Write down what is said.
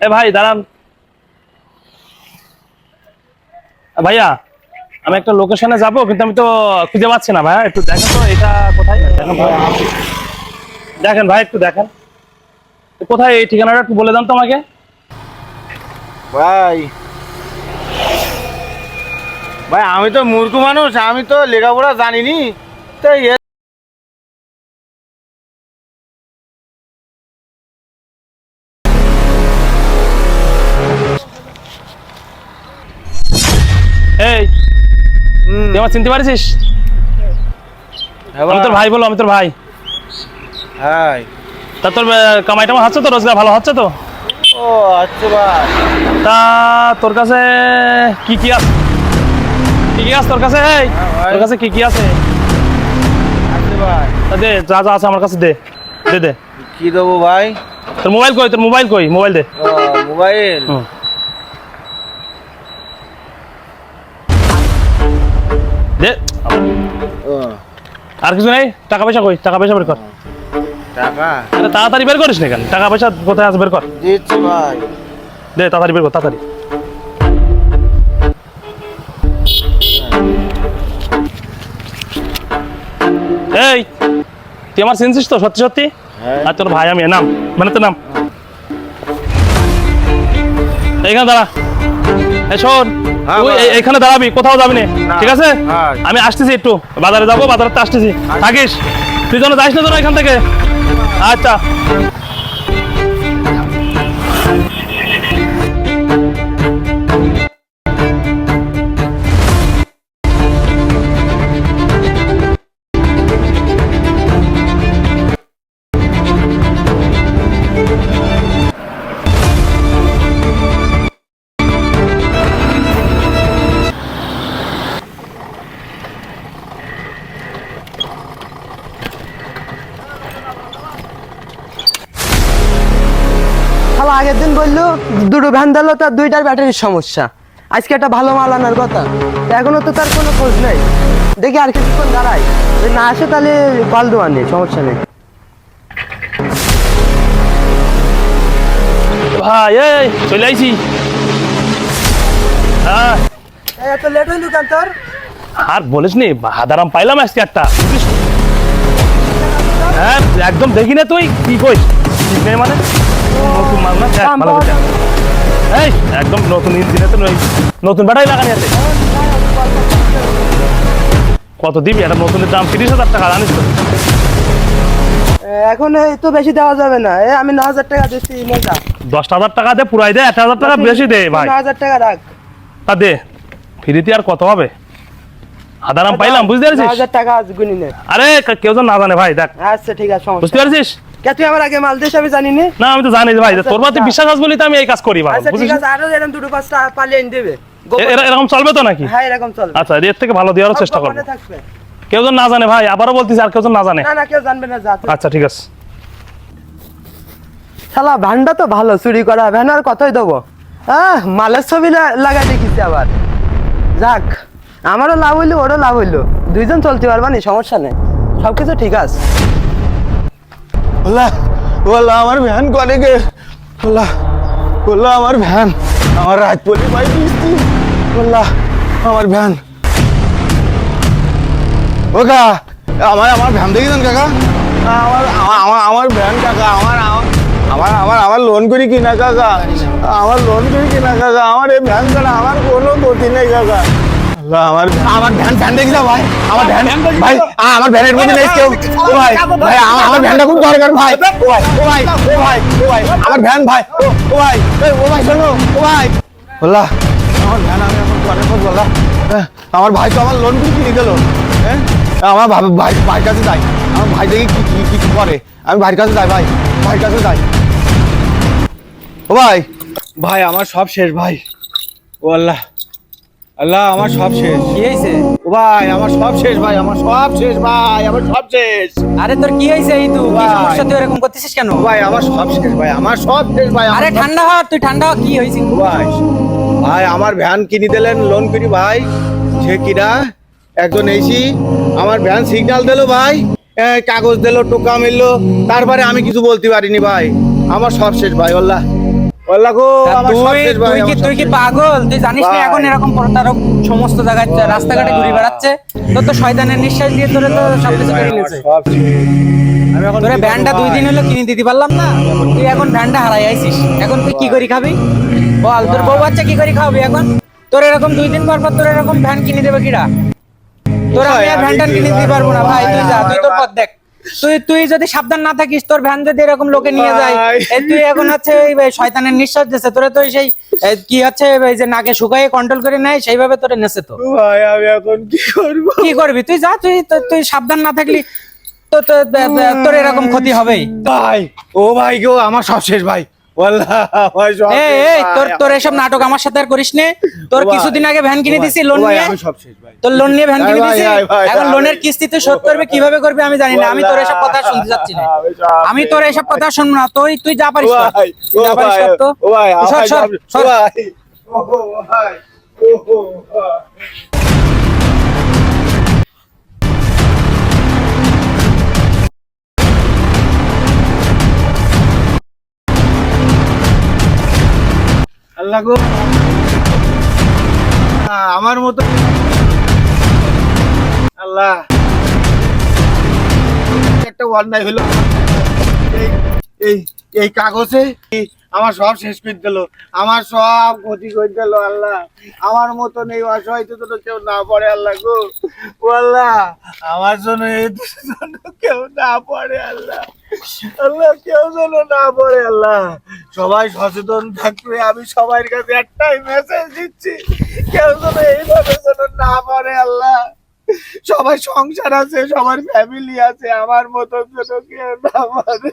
এ ভাই, দাঁড়ান। ভাইয়া, আমি একটা লোকেশনে যাব, কিন্তু আমি তো খুঁজে পাচ্ছি না ভাইয়া। একটু দেখেন তো, এটা কোথায়? দেখেন ভাই। একটু দেখেন। কোথায় এই ঠিকানাটা একটু বলে দেন তো আমাকে। ভাই। ভাই আমি তো মূর্খ মানুষ আমি তো লেখাপড়া জানিনি। তো এই তুই আমার চিনতে পারছিস? হ্যাঁ আমি তোর ভাই। বলো আমি তোর ভাই। ভাই। তা তোর আহ, কামাই টামাই হচ্ছে তো রোজগার ভালো হচ্ছে তো? ও আচ্ছা ভাই তা তোর কাছে কি কি আছে কি কি আছে তোর কাছে? এই হ্যাঁ, তোর কাছে কি কি আছে? আচ্ছা ভাই। তা দে যা যা আছে আমার কাছে দে। দে দে। কি দেবো ভাই? তোর মোবাইল কই? তোর মোবাইল কই? মোবাইল দে। মোবাইল? দে। আর কিছু নেই? টাকা পয়সা কই? টাকা পয়সা বের কর। টাকা। আরে তাড়াতাড়ি বের করিস না কেন? টাকা পয়সা কোথায় আছে বের কর। দিচ্ছি ভাই। দে তাড়াতাড়ি বের কর তাড়াতাড়ি। এই তুই আমার চিনছিস তো সত্যি সত্যি? হ্যাঁ। আর তোর ভাই আমি নাম মানে তোর নাম? এইখানে দাঁড়া। শোন হ্যাঁ, তুই এইখানে দাঁড়াবি কোথাও যাবি না। ঠিক আছে। আমি আসতেছি একটু বাজারে যাব বাজারে তো আসতেছি থাকিস। তুই যেন যাইস না তোরা এখান থেকে। আচ্ছা শালা আগের দিন বলল দুটো ভ্যান দিলো তার দুইটার ব্যাটারির সমস্যা। আজকে একটা ভালো মাল আনার কথা। এখনও তো তার কোনো খোঁজ নেই। দেখি আর কিছুক্ষণ দাঁড়াই যদি না আসে তাহলে কল দেওয়া নেই সমস্যা নেই। ভাই এই চলে আইছি। হ্যাঁ। এত লেট হইল কেন তোর? আর বলিস নি হাদারাম পাইলাম আজকে একটা? হ্যাঁ একদম দেখি না তুই কি কইস? মানে? ভালো এই একদম নতুন ইঞ্জিনে তো নতুন ব্যাটারি লাগানি আছে। কত দিবি? একটা নতুনের দাম তিরিশ হাজার টাকা জানিস তো। এখন এই তো বেশি দেওয়া যাবে না। এ আমি ন হাজার টাকা দিচ্ছি মজা দশ হাজার টাকা দে পুরাই দে এক হাজার টাকা বেশি দে ভাই। হাজার টাকা রাখ। তা দে। ফ্রিতে আর কত হবে? হাদারাম পাইলাম বুঝতে পারছিস? হাজার টাকা আজ গুনি নে। আরে কেউ যেন না জানে ভাই দেখ। আচ্ছা ঠিক আছে সমস্যা বুঝতে পারছিস? কে তুই আমার আগে মাল দিস আমি জানি না না আমি তো জানি ভাই আচ্ছা, তোর প্রতি বিশ্বাস আছে বলি তো আমি এই কাজ করি ভাই আচ্ছা ঠিক আছে আরও এরকম দুটো পাঁচটা পালিয়ে এনে দেবে। এরকম চলবে তো নাকি? হ্যাঁ এরকম চলবে। আচ্ছা এর থেকে ভালো দেওয়ার চেষ্টা করব। কেউ যেন না জানে ভাই আবারও বলতেছি আর কেউ যেন না জানে। না না কেউ জানবে না যা আচ্ছা ঠিক আছে। শালা ভ্যানটা তো ভালো চুরি করা ভ্যান আর কতই দেবো? আহ মালের ছবি লাগাই দেখিছি আবার। যাক। আমারও লাভ হইল, ওরও লাভ হইল। দুইজন চলতে পারবা নি, সমস্যা নেই। সব কিছু ঠিক আছে। ওলা ওলা আমার ভ্যান করে গে। ওলা ওলা আমার ভ্যান। আমার রাজপল্লী ভাই কিস্তি ওলা আমার ভ্যান। ও কা আমার আমার ভ্যান দেখি দেন কাকা। আমার, আমার- আমার ভ্যান কাকা, আমার- আমার আমার আমার লোন করি কিনা কাকা? আমার লোন করি কিনা কাকা? আমার এই ভ্যান ছাড়া আমার কোনো গতি নেই কাকা। আল্লাহ, আমার আমার ভ্যান ভ্যান দেখি না ভাই। আমার ভ্যান ভাই আমার ভ্যানের মধ্যে নেই কেউ। ও ভাই ভাই আমার ভ্যানটা খুব দরকার ভাই। ও ভাই ও ভাই ও ভাই ও ভাই। আমার ভ্যান ভাই। ও ভাই ও ভাই শোনো ও ভাই। বললা আমার ভ্যান আমি এখন আমার ভাই তো আমার লোন কিনে গেল। হ্যাঁ আমার ভাই ভাই ভাইয়ের কাছে যাই। আমার ভাই দেখি কি কি কিছু করে। আমি ভাইয়ের কাছে যাই ভাই ভাইয়ের কাছে যাই। ও ভাই। ভাই আমার সব শেষ ভাই। ও আল্লাহ। আল্লাহ আমার সব শেষ। কি হয়েছে ও ভাই আমার সব শেষ ভাই আমার সব শেষ ভাই আমার সব শেষ। আরে তোর কি হয়েছে এই তুই কি ভাই। সমস্যা? তুই এরকম করতেছিস কেন? ভাই আমার সব শেষ ভাই আমার সব শেষ ভাই আরে ঠান্ডা হ তুই ঠান্ডা হ কি হয়েছে ভাই ভাই আমার ভ্যান কিনে দিলেন লোন করি ভাই। সে কিনা একজন এসি আমার ভ্যান সিগন্যাল দিলো ভাই। কাগজ দিলো টোকা মিললো। তারপরে আমি কিছু বলতে পারিনি ভাই। আমার সব শেষ ভাই ওল্লা তুই কি। পাগল? তুই জানিস না এখন এরকম প্রতারক সমস্ত জায়গায় রাস্তাঘাটে ঘুরে বেড়াচ্ছে? তোর তো শয়তানের নিঃশ্বাস দিয়ে তোরে তো সব কিছু ভাই, কেড়ে আমার নিয়েছে সব শেষ। আমি এখন তোরে ভ্যানটা দুই দিন? হলো কিনে দিতে পারলাম না। তুই এখন ভ্যানটা হারাই আইছিস। এখন তুই কি করি খাবি? বল তোর বউ বাচ্চা কি করি খাওয়াবি এখন? তোর এরকম দুই দিন পর পর তোর এরকম ভ্যান কিনে দেবে কিরা? তোর আমি আর আমি ভ্যানটা কিনে দিতে পারব না। ভাই তুই যা তুই তোর পথ দেখ। তুই তুই যদি সাবধান না থাকিস তোর ভ্যান যদি এরকম লোকে নিয়ে যায় তুই এখন হচ্ছে শয়তানের নিঃশ্বাস দিচ্ছে তোরা তো সেই কি হচ্ছে যে নাকে শুকাইয়ে কন্ট্রোল করে নেয় সেইভাবে তোরে নেছে তো। ভাই আমি এখন কি করব? কি করবি? তুই যা তুই তুই সাবধান না থাকলি তো তোর এরকম ক্ষতি হবেই। ভাই ও ভাই গো আমার সব শেষ ভাই। তোর তোর এসব নাটক আমার সাথে আর করিস নে। তোর কিছুদিন আগে ভ্যান কিনে দিছি লোন নিয়ে। তোর লোন নিয়ে ভ্যান কিনে দিছি এখন লোনের কিস্তি তুই শোধ করবে কীভাবে করবি আমি জানি না। আমি তোর এসব কথা শুনতে যাচ্ছি না। আমি তোর এসব কথা শুনব না। তুই তুই যা পারিস যা পারিস তো। সর, সর, আমার মতো আল্লাহ। একটা অন্যায় হলো। এই এই কাগজে আমার সব শেষ করে দিল। আমার সব ক্ষতি করে দিল, আল্লাহ। আমার মতন এই অসহায় তো তো কেউ না পড়ে, আল্লাহ গো। ও আল্লাহ, আমার জন্য এই কেউ না পড়ে, আল্লাহ। আল্লাহ, কেউ যেন না পড়ে, আল্লাহ। সবাই সচেতন থাকবে, আমি সবার কাছে একটাই মেসেজ দিচ্ছি, কেউ যেন এইভাবে যেন না পড়ে, আল্লাহ। সবাই সংসার আছে, সবার ফ্যামিলি আছে, আমার মতন যেন কেউ না পারে